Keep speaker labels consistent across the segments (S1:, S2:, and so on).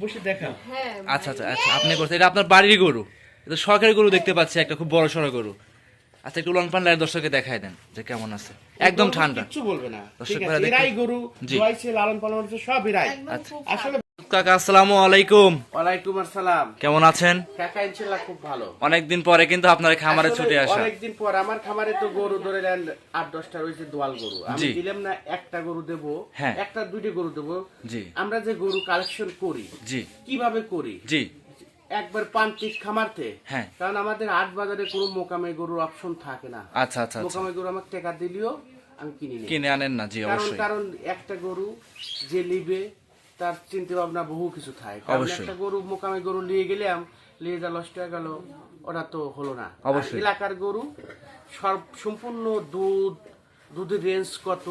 S1: বসে দেখা।
S2: হ্যাঁ
S3: আচ্ছা আচ্ছা আচ্ছা আপনি করছেন। এটা আপনার বাড়ির গরু। এটা সরকারি গরু দেখতে পাচ্ছি একটা খুব বড় সড়ো গরু। আচ্ছা একটু লং পান দর্শককে দেখায় দেন যে কেমন আছে। একদম ঠান্ডা।
S1: কিছু বলবে না।
S3: দর্শক ভাইরা দেখুন।
S1: এরাই গরু
S3: জি।
S1: লালন পালন সব এরাই।
S3: আচ্ছা।
S1: আসলে
S3: কাকা আসসালামু আলাইকুম।
S1: ওয়ালাইকুম আসসালাম।
S3: কেমন আছেন?
S1: কাকা ইনশাল্লাহ খুব ভালো।
S3: অনেকদিন পরে কিন্তু আপনার খামারে ছুটে আসা।
S1: অনেকদিন পর আমার খামারে তো গরু ধরে নেন আট দশটা রয়েছে দোয়াল গরু। আমি দিলাম না একটা গরু দেব
S3: হ্যাঁ।
S1: একটা দুইটা গরু দেব।
S3: জি।
S1: আমরা যে গরু কালেকশন করি
S3: জি।
S1: কীভাবে করি?
S3: জি।
S1: একবার প্রান্তিক খামারতে
S3: হ্যাঁ।
S1: কারণ আমাদের হাট বাজারে কোনো মোকামে গরুর অপশন থাকে না।
S3: আচ্ছা আচ্ছা আচ্ছা।
S1: মোকামে গরু আমাকে টাকা দিলেও আমি কিনি
S3: কিনে আনেন না জি অবশ্যই।
S1: কারণ একটা গরু যে নিবে তার চিন্তা ভাবনা বহু কিছু থাকে কারণ। একটা গরু মোকামে গরু নিয়ে গেলাম নিয়ে যা লস হয়ে গেল ওটা তো হলো না। এলাকার গরু সব সম্পূর্ণ দুধ দুধের রেঞ্জ কত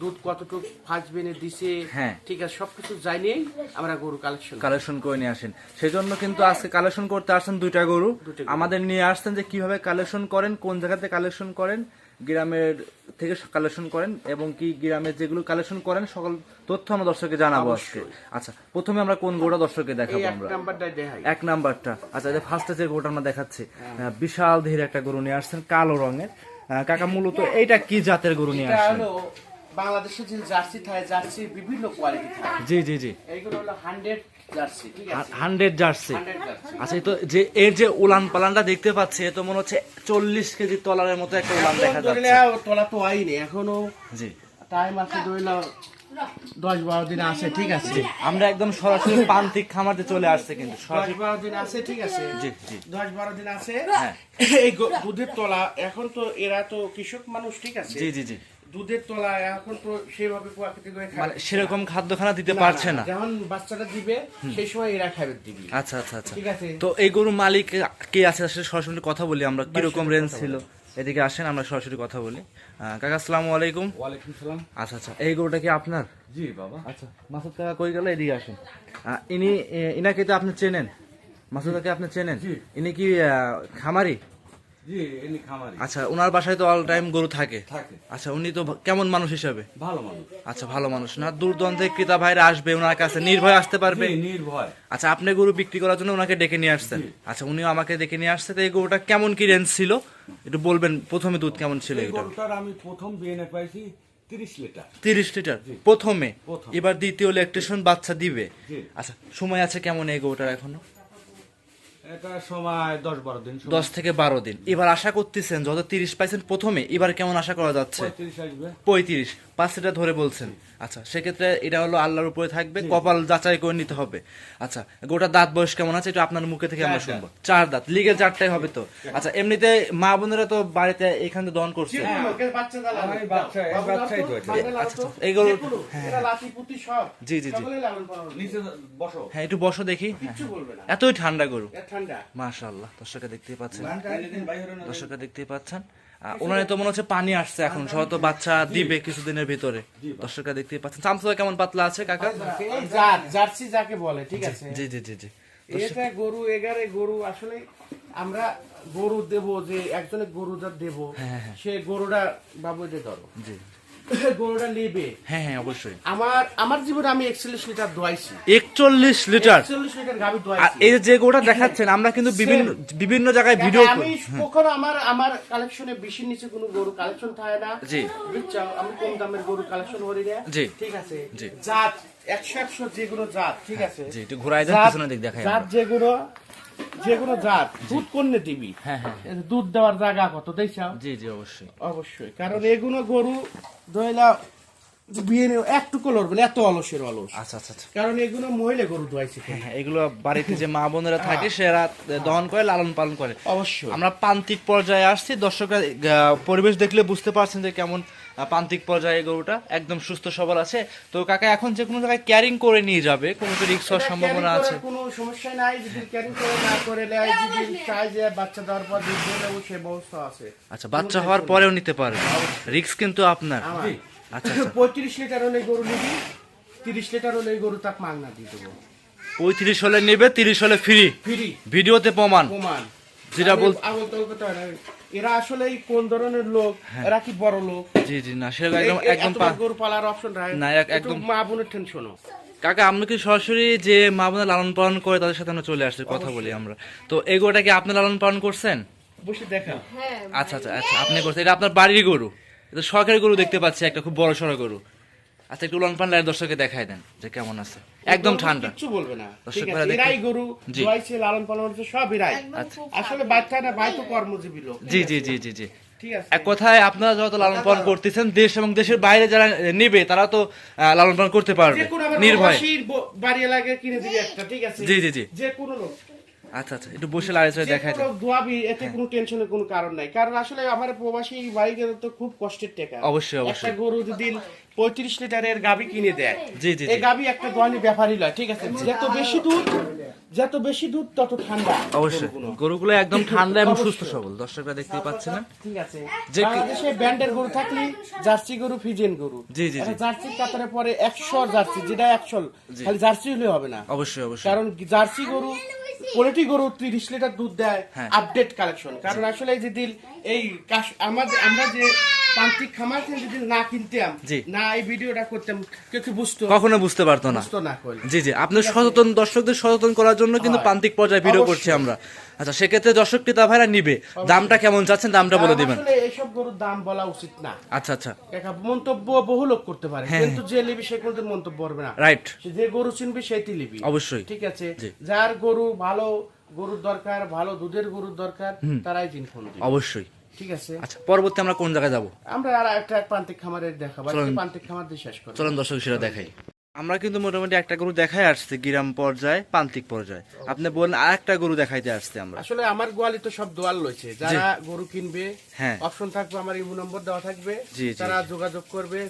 S1: দুধ কতটুকু ফার্স্ট বেনে দিছে
S3: হ্যাঁ।
S1: ঠিক আছে সবকিছু জানিয়েই আমরা গরু কালেকশন
S3: কালেকশন করে নিয়ে আসেন সেই জন্য কিন্তু আজকে কালেকশন করতে আসছেন দুইটা গরু
S1: দুইটা গরু।
S3: আমাদের নিয়ে আসছেন যে কীভাবে কালেকশন করেন কোন জায়গাতে কালেকশন করেন গ্রামের থেকে কালেকশন করেন এবং কি গ্রামের যেগুলো কালেকশন করেন সকল তথ্য আমরা দর্শককে জানাব আজকে। আচ্ছা প্রথমে আমরা কোন গরুটা দর্শককে দেখাবো
S1: এক
S3: আমরা? এক নাম্বারটা। আচ্ছা ফার্স্টে যে গরুটা আমরা দেখাচ্ছি
S1: হ্যাঁ।
S3: বিশাল ধীরে একটা গরু নিয়ে আসছেন কালো রঙের। কাকা মূলত এইটা কি জাতের গরু নিয়ে আসছেন?
S1: বাংলাদেশে যে জার্সি থাকে জার্সি বিভিন্ন কোয়ালিটি থাকে
S3: জি জি জি।
S1: এইগুলো হলো হান্ড্রেড
S3: হান্ড্রেড জার্সি। আচ্ছা তো যে এর যে উলান পালানটা দেখতে পাচ্ছি তো মনে হচ্ছে চল্লিশ কেজি তলারের মতো একটা উলান দেখা যাচ্ছে।
S1: তোলা তো আইনি এখনও
S3: জি।
S1: টাইম আছে দশ বারো দিন আছে ঠিক আছে।
S3: আমরা একদম সরাসরি প্রান্তিক খামারতে চলে আসছে কিন্তু
S1: দশ
S3: সরাসরি
S1: বারো দিন আছে ঠিক আছে।
S3: জি জি।
S1: দশ বারো দিন আছে।
S3: হ্যাঁ।
S1: এই দুধের তলা এখন তো এরা তো কৃষক মানুষ ঠিক আছে।
S3: জি জি জি।
S1: দুধের তলা এখন তো সেভাবে প্রাকৃতিক
S3: মানে সেরকম খাদ্যখানা দিতে পারছে না
S1: যখন বাচ্চাটা দিবে সেই সময় এরা খাবে দিবি।
S3: আচ্ছা আচ্ছা আচ্ছা।
S1: ঠিক আছে?
S3: তো এই গরুর মালিক কে আছে? আসলে সরাসরি কথা বলি আমরা। কীরকম রেঞ্জ ছিল? এদিকে আসেন আমরা সরাসরি কথা বলি। কাকা আসসালামু আলাইকুম।
S4: ওয়ালাইকুম সালাম।
S3: আচ্ছা আচ্ছা। এই গরুটা কি আপনার?
S4: জি বাবা।
S3: আচ্ছা মাসুদ কাকা কই গেল? এদিকে আসেন। ইনি ইনাকে তো আপনি চেনেন। মাসুদ কাকে আপনি চেনেন। ইনি কি খামারি? আচ্ছা ওনার বাসায় তো অল টাইম গরু থাকে। আচ্ছা উনি তো কেমন মানুষ হিসাবে?
S4: ভালো মানুষ।
S3: আচ্ছা ভালো মানুষ। না দূর দূরান্তে ক্রেতা ভাইরা আসবে ওনার কাছে নির্ভয় আসতে পারবে?
S4: নির্ভয়।
S3: আচ্ছা আপনি গরু বিক্রি করার জন্য ওনাকে ডেকে নিয়ে আসছেন। আচ্ছা উনিও আমাকে ডেকে নিয়ে আসছে। তো এই গরুটা কেমন কি রেঞ্জ ছিল? একটু বলবেন প্রথমে দুধ কেমন ছিল এটা?
S4: আমি প্রথম বিএনএ পাইছি তিরিশ লিটার।
S3: তিরিশ লিটার? প্রথমে? এবার দ্বিতীয় ইলেকট্রিশন বাচ্চা দিবে। আচ্ছা সময় আছে কেমন এই গরুটার এখনও?
S4: এটা সময় দশ বারো দিন
S3: দশ থেকে বারো দিন। এবার আশা করতেছেন যত তিরিশ পাইছেন প্রথমে এবার কেমন আশা করা যাচ্ছে?
S4: পঁয়ত্রিশ।
S3: পাঁচ ধরে বলছেন। আচ্ছা সেক্ষেত্রে এটা হলো আল্লাহর উপরে থাকবে কপাল যাচাই করে নিতে হবে। আচ্ছা গোটা দাঁত বয়স কেমন আছে? এটা আপনার মুখে থেকে আমরা শুনব। চার দাঁত। লিগেল চারটাই হবে তো। আচ্ছা এমনিতে মা বোনেরা তো বাড়িতে এখানে দন করছে। আচ্ছা। আচ্ছা, এইগুলো-
S1: যে কোনো, এরা লাঠি পুঁতি সব।
S3: জি, জি, জি। হ্যাঁ একটু বসো দেখি।
S1: কিচ্ছু বলবে না।
S3: এতই ঠান্ডা গরু।
S1: ঠান্ডা।
S3: মাশাআল্লাহ দর্শকরা দেখতেই পাচ্ছেন।
S4: বাইরে
S3: দেখতেই পাচ্ছেন। ওনারে তো মনে হচ্ছে পানি আসছে এখন সহ তো বাচ্চা দিবে কিছুদিনের ভিতরে। দর্শকরা দেখতেই পাচ্ছেন। চামচ কেমন পাতলা আছে কাকা?
S1: জার্সি যাকে বলে ঠিক আছে?
S3: জি জি জি জি।
S1: এটা গরু এগারে গরু আসলে আমরা গরু দেব যে একজনের গরু যা দেব
S3: হ্যাঁ, হ্যাঁ।
S1: সে গরুটা বাবু এটা ধরো
S3: জি।
S1: গরুটা নেবে।
S3: হ্যাঁ হ্যাঁ অবশ্যই।
S1: আমার আমার জীবনে আমি একচল্লিশ লিটার দোয়াইছি।
S3: একচল্লিশ লিটার?
S1: একচল্লিশ লিটার গাভি
S3: আর
S1: দোয়াইছি।
S3: এই যে গোটা দেখাচ্ছেন আমরা কিন্তু বিভিন্ন বিভিন্ন জায়গায় ভিডিও
S1: আমি কখনো আমার আমার কালেকশনে বেশির নিচে কোনো গরু কালেকশন থাকে না।
S3: জি।
S1: বুঝছ? আমি কম দামের গরু কালেকশন করি না।
S3: জি।
S1: ঠিক আছে?
S3: জি।
S1: জাত একশো একশো যেগুলো জাত ঠিক আছে?
S3: জি একটু ঘুরাই দেন
S1: জাত-
S3: পিছনের দিক দেখাই
S1: জাত
S3: আমরা।
S1: যেগুলো যেগুলো জাত দুধ কোনে দিবি।
S3: হ্যাঁ হ্যাঁ।
S1: দুধ দেওয়ার জায়গা কত দেখছাও
S3: জি জি অবশ্যই।
S1: অবশ্যই কারণ এগুলো গরু দইলা বিয়ে নিয়ে একটুকু লড়বে না এত অলসের অলস
S3: আচ্ছা আচ্ছা আচ্ছা।
S1: কারণ এগুলো মহিলা গরু দোয়াইছে
S3: হ্যাঁ, হ্যাঁ, এগুলো বাড়িতে যে মা বোনেরা থাকে সেরা দহন করে লালন পালন করে।
S1: অবশ্যই।
S3: আমরা প্রান্তিক পর্যায়ে আসছি দর্শকরা পরিবেশ দেখলে বুঝতে পারছেন যে কেমন প্রান্তিক পর্যায়ে গরুটা একদম সুস্থ সবল আছে। তো কাকা এখন যে কোনো জায়গায় ক্যারিং করে নিয়ে যাবে কোনো তো রিক্স হওয়ার সম্ভাবনা আছে।
S1: কোনো সমস্যা নাই যদি ক্যারি করে না করে নেয় যদি চাই যে বাচ্চা দেওয়ার পর দুধ দেবো সে ব্যবস্থা আছে।
S3: আচ্ছা বাচ্চা হওয়ার পরেও নিতে পারবে। রিক্স কিন্তু আপনার।
S1: পঁয়ত্রিশ লিটার হলে গরু নিবি তিরিশ লিটার হলে গরু তাক মাংনা দিয়ে দেবো।
S3: পঁয়ত্রিশ হলে নেবে তিরিশ হলে ফ্রি।
S1: ফ্রি।
S3: ভিডিওতে প্রমাণ।
S1: প্রমাণ।
S3: যেটা বল-
S1: হয়। এরা আসলে কোন ধরনের লোক? এরা কি বড় লোক?
S3: জি জি না সেরকম একদম একদম
S1: গরু পালার অপশন রাখে
S3: না, এক-
S1: একদম
S3: একদম-
S1: মা বোনের টেনশনও
S3: কাকা আমরা কি সরাসরি যে মা বোনের লালন পালন করে তাদের সাথে আমরা চলে আসছি কথা বলি আমরা। তো এই গরুটা কি আপনি লালন পালন করছেন?
S1: বসে দেখা
S3: আচ্ছা আচ্ছা আচ্ছা আপনি করছেন। এটা আপনার বাড়ির গরু। এটা শখের গরু দেখতে পাচ্ছি একটা খুব বড় সড়ো গরু। আচ্ছা একটু লালন পালন লাইট দর্শককে দেখাই দেন যে কেমন আছে। একদম ঠান্ডা।
S1: কিচ্ছু বলবে না।
S3: দর্শক
S1: আছে এরাই গরু
S3: জি।
S1: দোয়াইছে লালন পালন হচ্ছে সব এরাই আসলে বাচ্চা না ভাই তো কর্মজীবী লোক।
S3: জি জি জি জি জি। এক কথায় আপনারা যত লালন পালন করতেছেন দেশ এবং দেশের বাইরে যারা নেবে তারা তো আহ, লালন পালন করতে পারবে। নির্ভয়।
S1: বাড়ি এলাকায় কিনে দিবি একটা ঠিক আছে?
S3: জি, জি, জি।
S1: যে কোনো লোক।
S3: আচ্ছা আচ্ছা একটু বসে লাড়ে দেখাই
S1: দোয়াবি এতে কোনো টেনশনের কোনো কারণ নাই। কারণ আসলে আমার প্রবাসী তো খুব কষ্টের টাকা।
S3: অবশ্যই, অবশ্যই।
S1: একটা গরু যদি পঁয়ত্রিশ লিটারের গাবি কিনে দেয়
S3: জি, জি।
S1: এই গাবি একটা দোয়ানি ব্যাপারই লয় ঠিক আছে? যত বেশি দুধ যত বেশি দুধ তত ঠান্ডা।
S3: অবশ্যই।
S1: গরুগুলো।
S3: একদম ঠান্ডা এবং সুস্থ সবল। দর্শকরা দেখতেই পাচ্ছেন না?
S1: ঠিক আছে।
S3: যে-
S1: বাংলাদেশে ব্যান্ডের গরু থাকলে জার্সি গরু ফিজেন গরু।
S3: জি, জি, জি।
S1: একটা কাতারে পরে একশো জার্সি যেটা একশো খালি জার্সি হলে হবে না।
S3: অবশ্যই অবশ্যই।
S1: কারণ জার্সি গরু পোল্ট্রি গরু তিরিশ লিটার দুধ দেয়
S3: হ্যাঁ।
S1: আপডেট কালেকশন কারণ আসলে এই যে দিল এই আমাদের আমরা যে প্রান্তিক খামার থেকে যদি না কিনতাম। না এই ভিডিওটা করতাম কেউ কি বুঝতো?
S3: কখনো বুঝতে পারতো না।
S1: বুঝতো না
S3: জি জি। আপনার সচেতন দর্শকদের সচেতন করার জন্য কিন্তু
S1: হয়।
S3: প্রান্তিক পর্যায়ে ভিডিও করছি আমরা। আচ্ছা সেক্ষেত্রে দর্শক ক্রেতা ভাইরা নিবে। দামটা কেমন চাচ্ছেন? দামটা বলে দিবেন।
S1: এইসব গরুর দাম বলা উচিত না।
S3: আচ্ছা আচ্ছা।
S1: মন্তব্য বহু লোক করতে পারে
S3: হ্যাঁ,
S1: কিন্তু যে লিবি সে মন্তব্য করবে না।
S3: রাইট
S1: যে গরু চিনবি সেইটি লিবি
S3: অবশ্যই।
S1: ঠিক আছে? যার গরু ভালো গরুর দরকার ভালো দুধের গরুর দরকার তারাই দিন ফোন
S3: অবশ্যই।
S1: ঠিক আছে?
S3: আচ্ছা পরবর্তী আমরা কোন জায়গায় যাব?
S1: আমরা আর একটা প্রান্তিক খামারের দেখাবো। প্রান্তিক খামার দিয়ে শেষ করব।
S3: চলেন দর্শক সেটা দেখাই। আমরা কিন্তু মোটামুটি একটা গরু দেখাই আসছি গ্রাম পর্যায়ে পর্যায়ে। আপনি বলেন আর একটা গরু দেখাইতে আসছি আমরা।
S1: আসলে আমার গোয়ালি তো সব দোয়াল রয়েছে যারা গরু কিনবে
S3: হ্যাঁ।
S1: অপশন থাকবে আমার ইমো নম্বর দেওয়া থাকবে। তারা যোগাযোগ করবে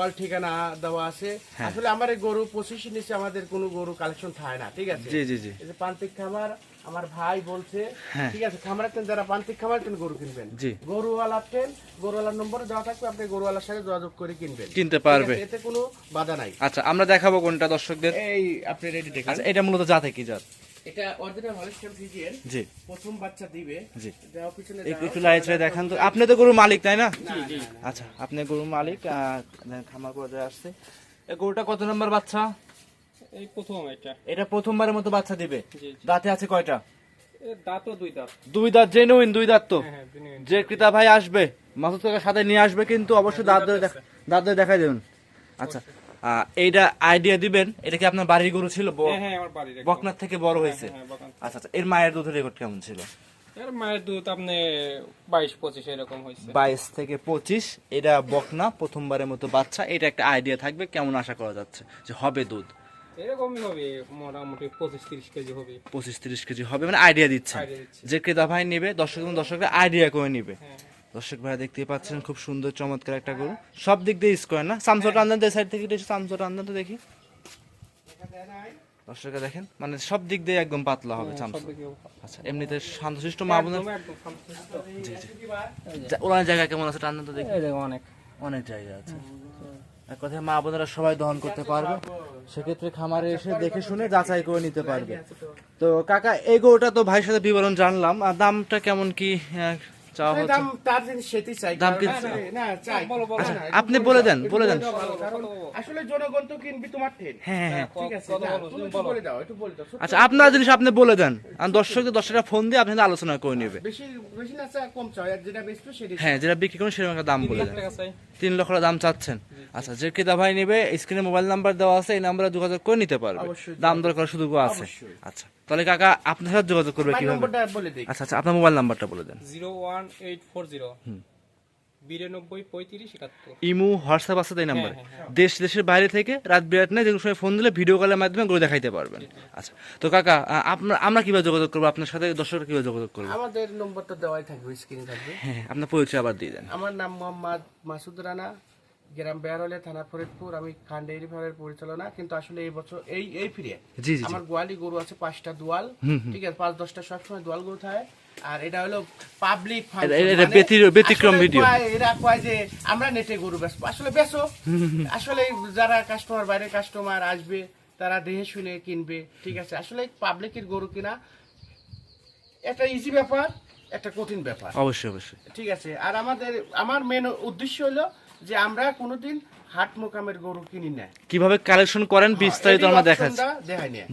S1: অল ঠিকানা দেওয়া আছে।
S3: হ্যাঁ।
S1: আসলে আমার এই গরু পঁচিশ নিচে আমাদের কোনো গরু কালেকশন থাকে না ঠিক আছে?
S3: জি জি জি।
S1: এই প্রান্তিক খামার আমার ভাই বলছে
S3: হ্যাঁ।
S1: ঠিক আছে খামার একটা যারা প্রান্তিক খামার কেন গরু কিনবেন। গরুওয়ালা ট্রেন গরুওয়ালার নম্বর দেওয়া থাকবে আপনি গরুওয়ালার সাথে যোগাযোগ করে কিনবেন।
S3: কিনতে পারবে।
S1: এতে কোনো বাধা নাই।
S3: আচ্ছা আমরা দেখাবো কোনটা দর্শকদের।
S1: এই আপনি রেডি দেখেন।
S3: আচ্ছা এটা মূলত জাতে কি জাত।
S1: এটা অরিজিনাল হলিস্টাইন ফ্রিজিয়ান
S3: জি।
S1: প্রথম বাচ্চা দিবে।
S3: জি।
S1: দেওয়া পিছনে
S3: একটু
S1: দাও।
S3: একটু দেখান তো। আপনি তো গরুর মালিক তাই না? আচ্ছা আপনি গরুর মালিক খামার পর্যায়ে আসছে। এই গরুটা কত নম্বর বাচ্চা?
S2: এই প্রথম এটা।
S3: এটা প্রথমবারের মতো বাচ্চা দিবে? দাঁতে আছে কয়টা?
S2: দাঁতও দুই দাঁত।
S3: দুই দাঁত জেনুইন দুই দাঁত তো?
S2: হ্যাঁ
S3: যে ক্রেতা ভাই আসবে মাসুদ কাকার সাথে নিয়ে আসবে কিন্তু অবশ্যই দাঁত ধরে দাঁত ধরে দেখাই দেবেন। আচ্ছা এইটা আইডিয়া দিবেন? এটা কি আপনার বাড়ির গরু ছিল?
S2: হ্যাঁ হ্যাঁ।
S3: বকনার থেকে বড় হয়েছে।
S2: হ্যাঁ,
S3: আচ্ছা আচ্ছা এর মায়ের দুধের রেকর্ড কেমন ছিল?
S2: এর মায়ের দুধ আপনি বাইশ পঁচিশ এরকম হয়েছে।
S3: বাইশ থেকে পঁচিশ এটা বকনা প্রথমবারের মতো বাচ্চা। এটা একটা আইডিয়া থাকবে কেমন আশা করা যাচ্ছে যে হবে দুধ।
S2: এরকমই হবে মোটামুটি পঁচিশ তিরিশ কেজি হবে।
S3: পঁচিশ তিরিশ কেজি হবে মানে আইডিয়া দিচ্ছে। যে ক্রেতা ভাই নেবে দর্শক এবং দর্শকরা আইডিয়া করে নিবে।
S2: হ্যাঁ।
S3: দর্শক ভাই দেখতেই পাচ্ছেন খুব সুন্দর চমৎকার একটা গরু। সব দিক দিয়ে স্কোয়ার না? আন্দান সাইড থেকে একটু তো দেখি। দর্শকরা দেখেন মানে সব দিক দিয়ে একদম পাতলা হবে
S2: সব
S3: আচ্ছা এমনিতে শান্তশিষ্ট মা
S2: শান্তশিষ্ট।
S3: ওনার জায়গা কেমন আছে? টান্দান তো দেখি।
S2: অনেক।
S3: অনেক জায়গা আছে। এক কথায় মা বোনেরা সবাই দহন করতে পারবে। সেক্ষেত্রে খামারে এসে দেখে শুনে যাচাই করে নিতে পারবে। তো কাকা, এই গরুটা তো ভাইয়ের সাথে বিবরণ জানলাম। আর দামটা কেমন কি আপনি
S1: বলে
S3: দেন, বলে দেন।
S2: কত
S3: আচ্ছা আপনার জিনিস আপনি বলে দেন। আর দর্শকদের দর্শকরা ফোন দিয়ে আপনি আলোচনা করে নেবে।
S1: বেশি বেশি না চা কম চাও আর যেটা বেচবে সেটি
S3: হ্যাঁ যেটা বিক্রি করেন সেরকম একটা দাম বলে দেন। তিন লক্ষ দাম চাচ্ছেন। আচ্ছা যে ক্রেতা ভাই নেবে স্ক্রিনে মোবাইল নাম্বার দেওয়া আছে এই নাম্বারে যোগাযোগ করে নিতে পারবে। দাম দর করার সুযোগও আছে। আচ্ছা। তাহলে কাকা আপনার সাথে যোগাযোগ করবে কীভাবে?
S1: বলে দিই।
S3: আচ্ছা আচ্ছা আপনার মোবাইল নাম্বারটা বলে দেন।
S2: Zero one eight four zero বিরানব্বই পঁয়ত্রিশ একাত্তর।
S3: ইমু হোয়াটসঅ্যাপ আছে তো এই নাম্বারে?
S2: হ্যাঁ, হ্যাঁ।
S3: দেশ দেশের বাইরে থেকে রাত বিরাট নেই যেগুলো সময় ফোন দিলে ভিডিও কলের মাধ্যমে গরু দেখাইতে পারবেন। আচ্ছা তো কাকা আপনার আমরা কীভাবে যোগাযোগ করব? আপনার সাথে দর্শকরা কীভাবে যোগাযোগ করব?
S1: আমাদের নম্বরটা দেওয়াই থাকবে স্ক্রিনে থাকবে।
S3: হ্যাঁ হ্যাঁ, আপনার পরিচয় আবার দিয়ে দেন।
S1: আমার নাম মোহাম্মদ মাসুদ রানা। গ্রাম বেহারলে থানা ফরিদপুর আমি খান ফার্মের পরিচালনা কিন্তু আসলে এই বছর এই এই ফিরে। আমার গোয়ালি গরু আছে পাঁচটা দোয়াল ঠিক আছে পাঁচ দশটা সবসময় দোয়াল গরু থাকে। আর এটা হলো পাবলিক
S3: এটা- এটা ব্যতিক্রম video।
S1: এরা কয় যে আমরা নেটে গরু বেচবো। আসলে বেচো। আসলে যারা কাস্টমার বাইরের কাস্টমার আসবে তারা দেখে শুনে কিনবে ঠিক আছে। আসলে পাবলিকের গরু কিনা একটা ইজি ব্যাপার একটা কঠিন ব্যাপার।
S3: অবশ্যই অবশ্যই।
S1: ঠিক আছে। আর আমাদের আমার মেন উদ্দেশ্য হলো যে আমরা কোনোদিন হাট মোকামের গরু কিনি নেয়
S3: কীভাবে কালেকশন করেন বিস্তারিত আমরা দেখাচ্ছি।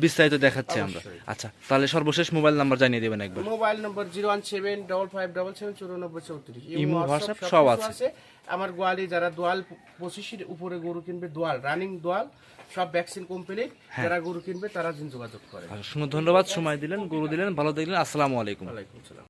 S3: বিস্তারিত দেখাচ্ছি আমরা। আচ্ছা তাহলে সর্বশেষ মোবাইল নাম্বার জানিয়ে দেবেন একবার।
S1: Mobile number zero one seven double five double seven চুরানব্বই চৌত্রিশ।
S3: ইমো, হোয়াটসঅ্যাপ সব আছে।
S1: আমার গোয়ালি যারা দোয়াল পঁচিশের উপরে গরু কিনবে দোয়াল রানিং দোয়াল সব ভ্যাকসিন কমপ্লিট
S3: হ্যাঁ।
S1: যারা গরু কিনবে তারা যোগাযোগ করে।
S3: আচ্ছা, শুনে ধন্যবাদ। সময় দিলেন গরু দিলেন ভালো দেখলেন আসসালামু আলাইকুম।
S1: আসসালাম।